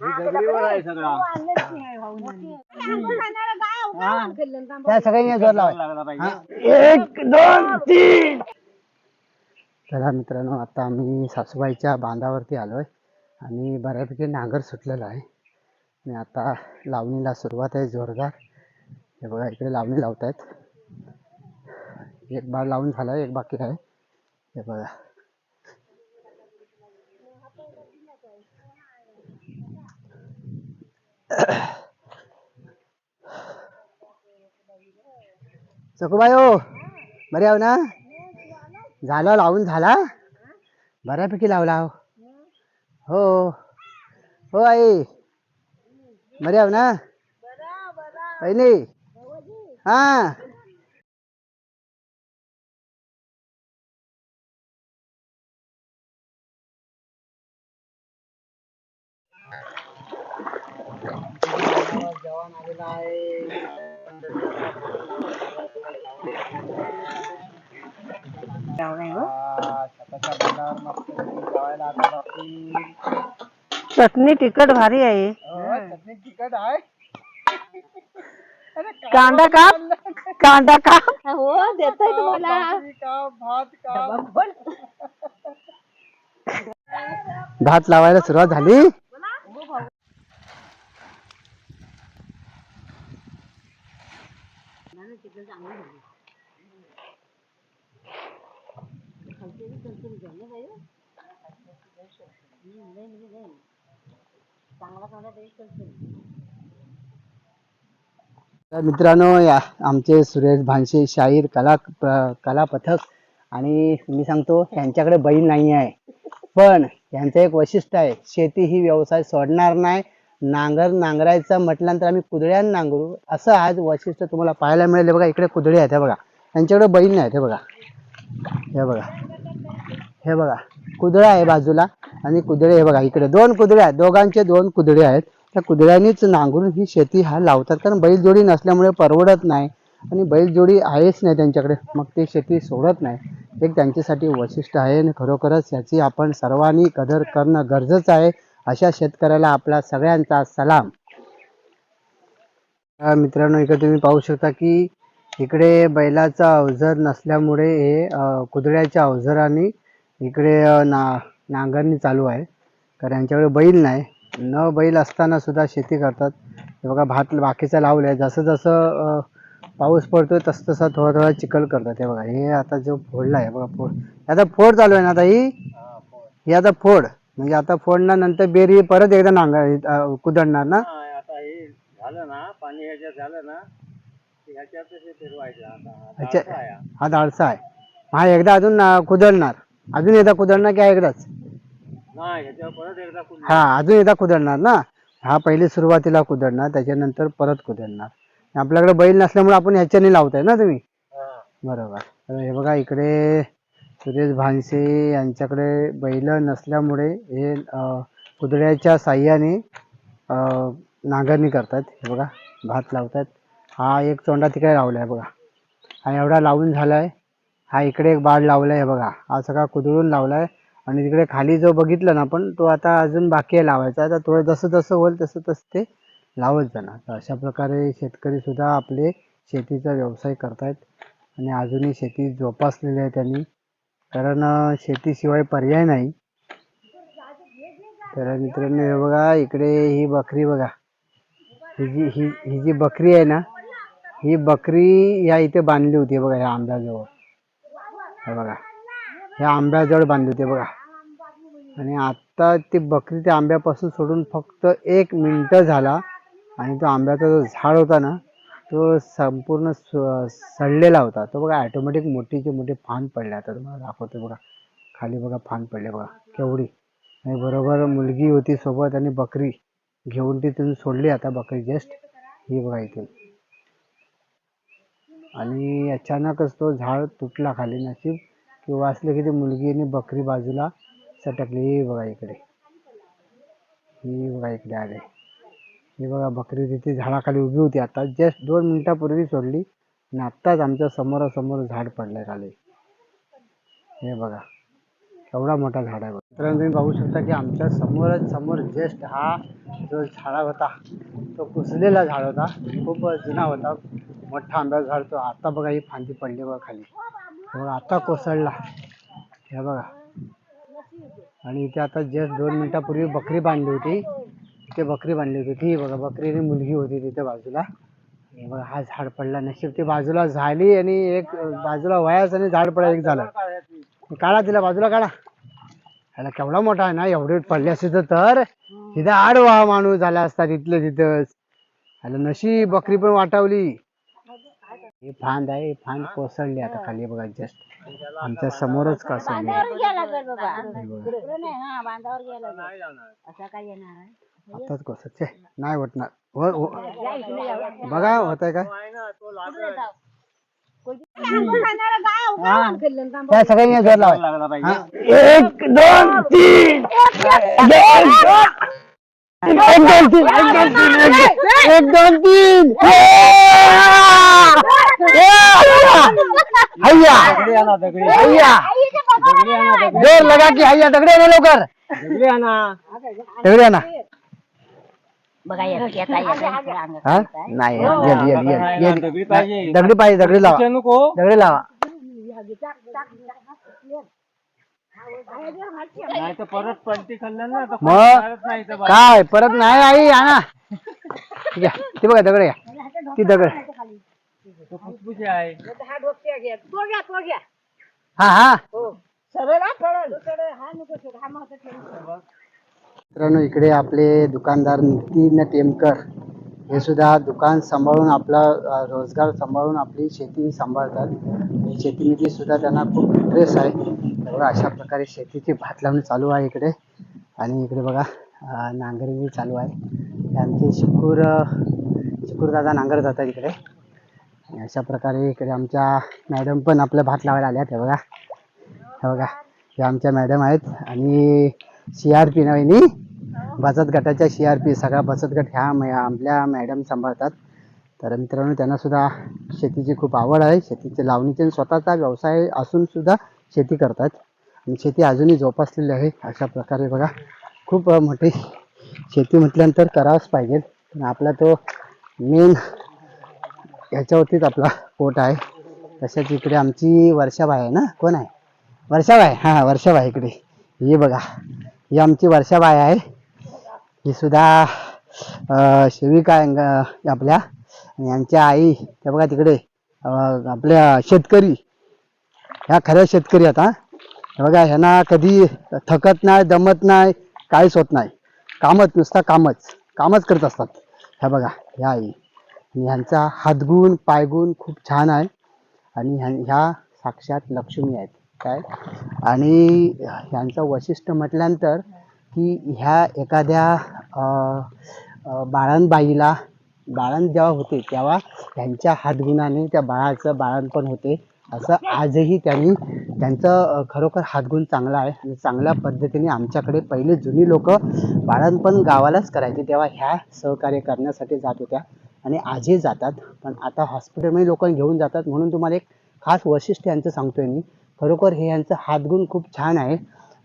दगडीवर आहे सगळा. त्या सगळ्यांनी जोर लावा लागला पाहिजे? एक दोन तीन. चला मित्रांनो आता आम्ही सासूबाईच्या बांधावरती आलोय आणि बऱ्यापैकी नांगर सुटलेला आहे. आणि आता लावणीला सुरुवात आहे जोरदार. हे बघा इकडे लावणी लावतायत. एक बार लावून झाला एक बाकी आहे. हे बघा. सखूबाई हो, बरे आहो ना? झाला लावून झाला? बऱ्यापैकी लावला हो. हो. हो आई. बरे आहो ना? बहिणी हा. जवान आलेला आहे. चटणी तिखट भारी आहे. हो, चटणी तिखट आहे. कांदा काप कांदा काप हो देतोय तुम्हाला. का का? भात लावायला सुरुवात झाली? तर मित्रांनो या आमचे सुरेश भानशे शाहीर कला कला पथक आणि मी सांगतो यांच्याकडे बैल नाही आहे पण यांचं एक वैशिष्ट्य आहे शेती ही व्यवसाय सोडणार नाही. नांगर नांगरायचं म्हटल्यानंतर आम्ही कुदळ्यानं नांगरू. असं आज वैशिष्ट्य तुम्हाला पाहायला मिळेल बघा इकडे कुदळे आहेत हे बघा. यांच्याकडे बैल नाही हे बघा. हे बघा. हे बघा कुदळा आहे बाजूला आणि कुदळे हे बघा इकडे दोन कुदळे आहेत. दोघांचे दोन कुदळे आहेत. त्या कुदळ्यांनीच नांगरून ही शेती हा लावतात. कारण बैलजोडी नसल्यामुळे परवडत नाही आणि बैलजोडी आहेच नाही त्यांच्याकडे. मग ते शेती सोडत नाही. एक त्यांच्यासाठी वैशिष्ट्य आहे आणि खरोखरच याची आपण सर्वांनी कदर करणं गरजेचं आहे अशा शेतकऱ्याला आपला सगळ्यांचा सलाम. मित्रांनो इकडे तुम्ही पाहू शकता की इकडे बैलाचा अवजर नसल्यामुळे हे कुदळ्याच्या अवजराने इकडे ना नांगरणी चालू आहे. कारण यांच्याकडे बैल नाही. न बैल असताना सुद्धा शेती करतात. हे बघा भात बाकीचं लावलं आहे जसं जसं पाऊस पडतोय तसं तसं थोडा थोडा चिखल करतात. हे बघा हे आता जो फोडला आहे बघा फोड. आता फोड चालू आहे ना आता ही? ही आता फोड. म्हणजे आता फोडणार नंतर बेरी परत एकदा नांगर अं, कुदळणार ना? आता हे झालं ना पाणी ह्याच्यात झालं ना की ह्याच्यातच हे फिरवायचं हा अच्छा. दाळसा आहे. हा. एकदा अजून कुदळणार अजून एकदा कुदळणार की हा एकदाच? नाही ह्याच्यावर परत एकदा कुंड हा अजून एकदा कुदळणार ना? हा पहिले सुरुवातीला कुदळणार त्याच्यानंतर परत कुदळणार. आपल्याकडे बैल नसल्यामुळे आपण ह्याच्याने लावताय ना तुम्ही? बरोबर. तर हे बघा इकडे सुरेश भानसे यांच्याकडे बैल नसल्यामुळे हे अं, कुदळ्याच्या साह्याने अं, नांगरणी करतात. हे बघा भात लावतात. हा एक चोंडा तिकडे लावला आहे बघा. हा एवढा लावून झाला आहे हा इकडे एक बाळ लावला आहे बघा. हा सगळा कुदळून लावला आहे आणि तिकडे खाली जो बघितला ना आपण तो आता अजून बाकी आहे लावायचा. आता थोडं जसं जसं होईल तसं तसं ते लावत जाणार. तर अशा प्रकारे शेतकरीसुद्धा आपले शेतीचा व्यवसाय करतायत. आणि अजूनही शेती जोपासलेली आहे त्यांनी. कारण शेतीशिवाय पर्याय नाही. तर मित्रांनो हे बघा इकडे ही बकरी बघा. ही जी ही ही जी बकरी आहे ना ही बकरी या इथे बांधली होती बघा ह्या आंब्याजवळ. हे बघा. ह्या आंब्याजवळ बांधले होते बघा. आणि आत्ता ती बकरी त्या आंब्यापासून सोडून फक्त एक मिनटं झाला आणि तो आंब्याचा जो झाड होता ना तो संपूर्ण स- सडलेला होता. तो बघा ॲटोमॅटिक मोठीचे मोठे फान पडले आता तुम्हाला दाखवतो बघा. खाली बघा फान पडले बघा. केवढी. आणि बरोबर मुलगी होती सोबत आणि बकरी घेऊन ती तिथून सोडली आता बकरी जस्ट ही बघा इथून आणि अचानकच तो झाड तुटला खाली नशीब. किंवा वाचलं की ती मुलगी आणि बकरी बाजूला सटकली. हे बघा इकडे. ही बघा इकडे आले. हे बघा बकरी तिथे झाडाखाली उभी होती. आता जस्ट दोन मिनिटापूर्वी सोडली. आणि आत्ताच आमच्या समोरासमोर झाड पडलंय खाली. हे बघा. एवढा मोठा झाड आहे. मित्रांनो तुम्ही बघू शकता की आमच्या समोरच समोर जस्ट हा जो झाड होता तो कुसलेला झाड होता. खूप जुना होता. मोठा आंब्याचा झाड तो आता बघा ही फांदी पडली बघा खाली. बघा आता कोसळला. हे बघा. आणि इथे आता जस्ट दोन मिनिटापूर्वी बकरी बांधली होती. इथे बकरी बांधली होती. ती बघा आणि मुलगी होती तिथे बाजूला. हे बघा हा झाड पडला. नशीब ती बाजूला झाली आणि एक बाजूला वयाच आणि झाड पडा एक झालं. काढा तिला बाजूला काढा. ह्याला केवढा मोठा आहे ना एवढे पडले असते तर तर. तिथे आडवा माणूस झाला असता तिथले तिथंच. ह्याला नशी बकरी पण वाटावली. ही फांद आहे ही फांद कोसळली आता खाली बघा जस्ट आमच्या समोरच कोसळली नाही आताच कोसळते. नाही होतणार हो- हो- बघा होत आहे लागेल त्या सगळ्यांनी जोर लावा. लागला हा. पाहिजे एक दोन तीन. एक दोन तीन एक दोन तीन एक दोन तीन. हैया दगडी आणा दगडी. हैया दगडी आणा दगडी. जोर लगा की हैया दगडे आणा लवकर. दगडी आणा. दगडे आणा. बघा येता हा? नाही दगडी पाहिजे दगडी पाहिजे दगडी लावा. नको. दगडी लावा. नाही तर परत पलटी खाल्लं ना तर मग? खाणारच नाही तर बाई. काय परत नाही आई आणा घ्या ती बघा दगड घ्या ती दगड. तो फुसफुसी आहे. हा हा. हो. मित्रांनो इकडे आपले दुकानदार नितीन टेमकर. हे सुद्धा दुकान सांभाळून आपला रोजगार सांभाळून आपली शेती सांभाळतात. आणि शेतीमध्ये सुद्धा त्यांना खूप इंटरेस्ट आहे. तेवढं अशा प्रकारे शेतीची भात लावणी चालू आहे इकडे. आणि इकडे बघा नांगरणी चालू आहे. आमचे शिकूर शिकूर नांगर जातात इकडे. आणि अशा प्रकारे इकडे आमच्या मॅडम पण आपलं भात लावायला आल्या त्या बघा. हे बघा हे आमच्या मॅडम आहेत. आणि सी आर पी नवीनी बचत गटाच्या सी आर पी सगळा बचत गट ह्या आपल्या मॅडम सांभाळतात. तर मित्रांनो त्यांना सुद्धा शेतीची खूप आवड आहे. शेतीचे लावणीचे स्वतःचा व्यवसाय असून सुद्धा शेती करतात. आणि शेती अजूनही जोपासलेली आहे. अशा प्रकारे बघा खूप मोठी शेती म्हटल्यानंतर करावंच पाहिजे. पण आपला तो मेन ह्याच्यावरतीच आपला पोट आहे. तशाच इकडे आमची वर्षाबाई आहे ना? कोण आहे? वर्षाबाई हां वर्षाबाई इकडे. हे बघा. ही आमची वर्षाबाई आहे. ही सुद्धा अं, सेविका आहे आपल्या. आणि यांच्या आई त्या बघा तिकडे आपल्या शेतकरी. ह्या खऱ्या शेतकरी आता बघा ह्यांना कधी थकत नाही दमत नाही काहीच होत नाही. कामच नुसता कामच. कामच करत असतात. ह्या बघा ह्या आई. आणि ह्यांचा हातगुण पायगुण खूप छान आहे. आणि ह्या ह्या साक्षात लक्ष्मी आहेत. काय? आणि ह्यांचं वैशिष्ट्य म्हटल्यानंतर की ह्या एखाद्या बाळणबाईला बाळण जेव्हा होते तेव्हा त्यांच्या हातगुणाने त्या बाळाचं बाळणपण होते. असं आजही त्यांनी त्यांचं खरोखर हातगुण चांगला आहे आणि चांगल्या पद्धतीने आमच्याकडे पहिले जुनी लोक बाळणपण गावालाच करायचे तेव्हा ह्या सहकार्य करण्यासाठी जात होत्या. आणि आजही जातात. पण आता हॉस्पिटलमध्ये लोक घेऊन जातात. म्हणून तुम्हाला एक खास वैशिष्ट्य यांचं सांगतोय मी. खरोखर हे यांचं हातगुण खूप छान आहे.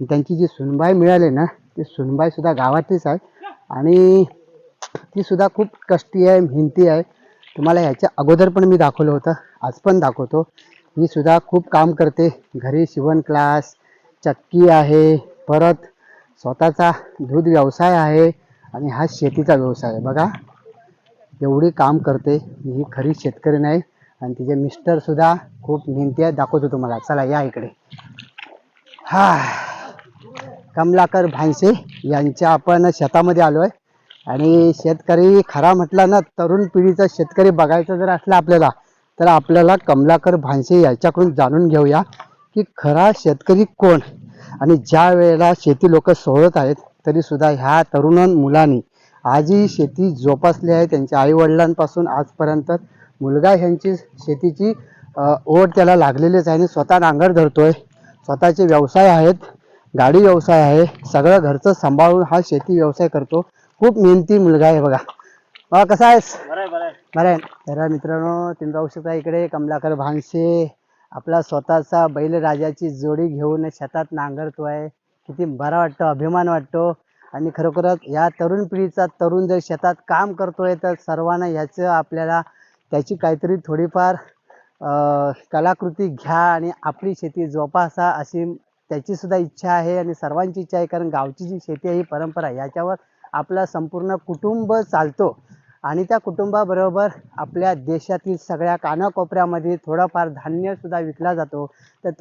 त्यांची जी सुनबाई मिळाली ना ती सुनबाईसुद्धा गावातलीच आहे. आणि तीसुद्धा खूप कष्टी आहे मेहनती आहे. तुम्हाला ह्याच्या अगोदर पण मी दाखवलं होतं आज पण दाखवतो. ही सुद्धा खूप काम करते. घरी शिवण क्लास चक्की आहे परत स्वतःचा दूध व्यवसाय आहे आणि हा शेतीचा व्यवसाय आहे. बघा एवढी काम करते. ही खरी शेतकरी नाही आणि तिचे मिस्टरसुद्धा खूप मेहनती आहे दाखवतो तुम्हाला. चला या इकडे. हा. कमलाकर भानसे यांच्या आपण शेतामध्ये आलो आहे आणि शेतकरी खरा म्हटला ना तरुण पिढीचा शेतकरी बघायचा जर असला आपल्याला तर आपल्याला कमलाकर भानसे याच्याकडून जाणून घेऊया की खरा शेतकरी कोण? आणि ज्या वेळेला शेती लोक सोडत आहेत तरी सुद्धा ह्या तरुण मुलांनी आजही शेती जोपासली आहे. त्यांच्या आई वडिलांपासून आजपर्यंत मुलगा ह्यांची शेतीची ओढ त्याला लागलेलीच आहे आणि स्वतः नांगर धरतोय. स्वतःचे व्यवसाय आहेत गाडी व्यवसाय आहे सगळं घरचं सांभाळून हा शेती व्यवसाय करतो. खूप मेहनती मुलगा आहे बघा. बघा कसा आहेस? बरं आहे, बरं आहे. बरं आहे. तर मित्रांनो तुम्ही पाहू शकता इकडे कमलाकर भांगशे आपला स्वतःचा बैलराजाची जोडी घेऊन शेतात नांगरतोय. किती बरा वाटतो अभिमान वाटतो. आणि खरोखरच या तरुण पिढीचा तरुण जर शेतात काम करतोय तर सर्वांना ह्याचं आपल्याला त्याची काहीतरी थोडीफार कलाकृती घ्या आणि आपली शेती जोपासा अशी त्याची सुद्धा इच्छा आहे आणि सर्वांची इच्छा आहे. कारण गावची जी शेती आहे ही परंपरा आहे. याच्यावर आपला संपूर्ण कुटुंब चालतो. आणि त्या कुटुंबाबरोबर आपल्या देशातील सगळ्या कानाकोपऱ्यामध्ये थोडाफार धान्य सुद्धा विकला जातो. तर तुम